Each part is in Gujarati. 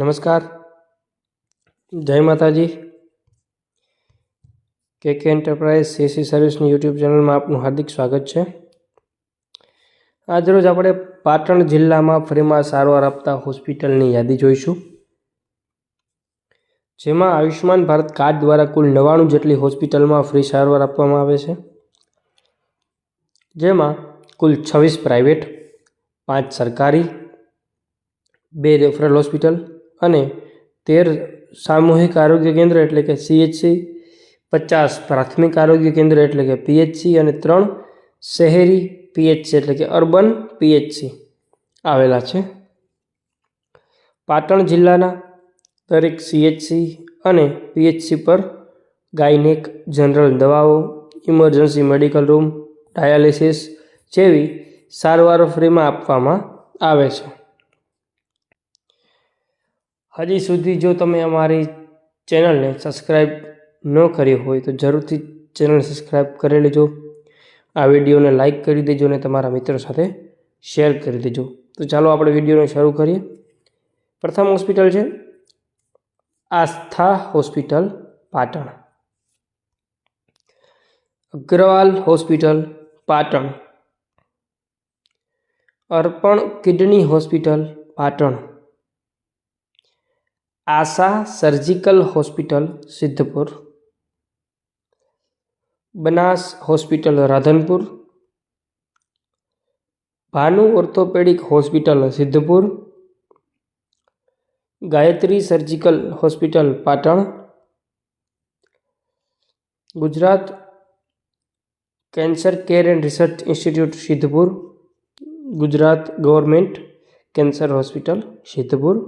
નમસ્કાર જય માતાજી કે કે એન્ટરપ્રાઇઝ સીસી સર્વિસની યુટ્યુબ ચેનલમાં આપનું હાર્દિક સ્વાગત છે આજરોજ આપણે પાટણ જિલ્લામાં ફ્રીમાં સારવાર આપતા હોસ્પિટલની યાદી જોઈશું જેમાં આયુષ્યમાન ભારત કાર્ડ દ્વારા કુલ નવાણું જેટલી હોસ્પિટલમાં ફ્રી સારવાર આપવામાં આવે છે જેમાં કુલ છવ્વીસ પ્રાઇવેટ પાંચ સરકારી બે રેફરલ હોસ્પિટલ અને તેર સામૂહિક આરોગ્ય કેન્દ્ર એટલે કે સીએચસી પચાસ પ્રાથમિક આરોગ્ય કેન્દ્ર એટલે કે પીએચસી અને ત્રણ શહેરી પીએચસી એટલે કે અર્બન પીએચસી આવેલા છે પાટણ જિલ્લાના દરેક સીએચસી અને પીએચસી પર ગાયનેક જનરલ દવાઓ ઇમરજન્સી મેડિકલ રૂમ ડાયાલિસિસ જેવી સારવારો ફ્રીમાં આપવામાં આવે છે હજી સુધી જો તમે અમારી ચેનલને સબસ્ક્રાઈબ ન કરી હોય તો જરૂરથી ચેનલ સબસ્ક્રાઈબ કરી લેજો આ વિડીયોને લાઇક કરી દેજો અને તમારા મિત્રો સાથે શેર કરી દેજો તો ચાલો આપણે વિડીયોને શરૂ કરીએ પ્રથમ હોસ્પિટલ છે Aastha hospital Patan Agrawal hospital Patan Arpan kidney hospital Patan Asha surgical hospital Siddhpur Banas hospital Radhanpur Bhanu orthopaedic hospital Siddhpur Gayatri surgical hospital Patan Gujarat cancer care and research institute Siddhpur Gujarat government cancer hospital Siddhpur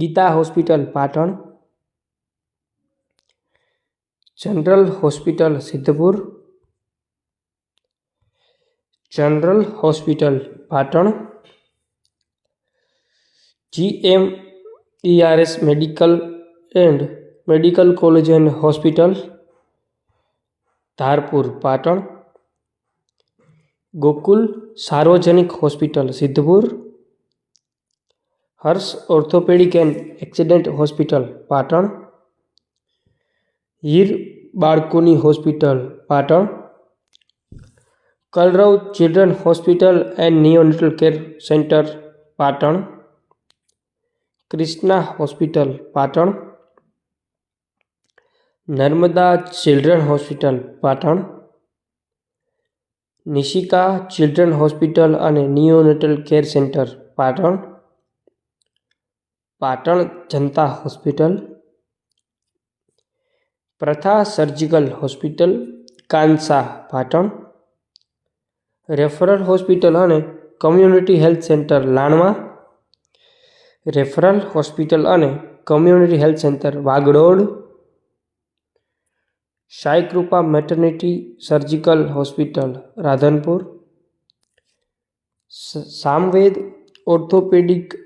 Gita hospital Patan general hospital Siddhpur general hospital Patan GM ERS medical and medical college and hospital Dharpur Patan Gokul સાર્વજનિક hospital Siddhpur Harsh orthopaedic and accident hospital Patan Heer બાળકોની hospital Patan Kalrav children hospital and neonatal care centre Patan Krishna hospital Patan Narmada children hospital Patan Nishika children hospital અને neonatal care centre Patan Patan Janta hospital Pratha surgical hospital Kansa Patan referral hospital અને community health centre Lanva referral hospital અને community health centre Vagdol Saikrupa maternity surgical hospital Radhanpur Samved orthopaedic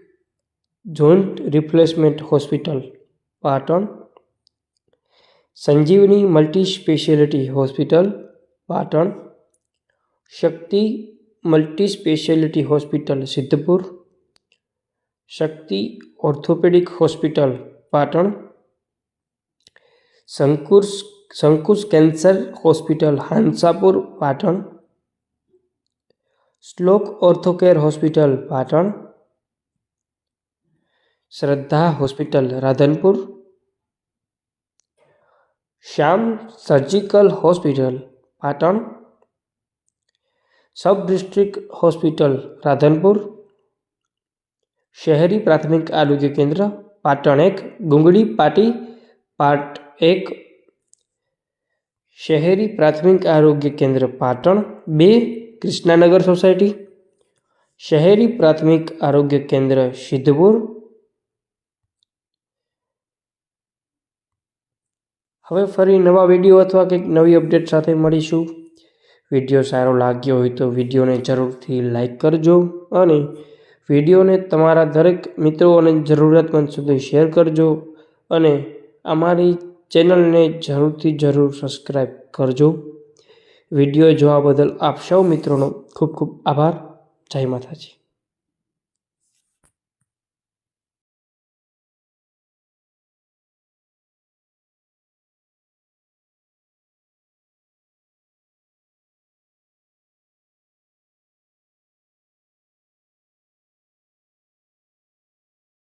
joint replacement hospital Patan Sanjivani multi speciality hospital Patan Shakti multi speciality hospital Siddhpur શક્તિ orthopaedic hospital Patan Shankush Shankush cancer hospital Hansapur Patan Shlok orthocare hospital Patan Shraddha hospital Radhanpur Shyam surgical hospital Patan sub district hospital Radhanpur शहरी प्राथमिक आरोग्य केंद्र पाटण एक गुंगड़ी पाटी पार्ट एक शहरी प्राथमिक आरोग्य केंद्र पाटन बे कृष्णानगर सोसायटी शहरी प्राथमिक आरोग्य केंद्र सिद्धपुर હવે ફરી નવા વિડીયો અથવા કંઈક નવી અપડેટ સાથે મળીશું વિડીયો સારો લાગ્યો હોય તો વિડીયોને જરૂરથી લાઈક કરજો અને વિડીયોને તમારા દરેક મિત્રો અને જરૂરિયાતમંદ સુધી શેર કરજો અને અમારી ચેનલને જરૂરથી જરૂર સબસ્ક્રાઈબ કરજો વિડીયો જોવા બદલ આપ સૌ મિત્રોનો ખૂબ ખૂબ આભાર જય માતાજી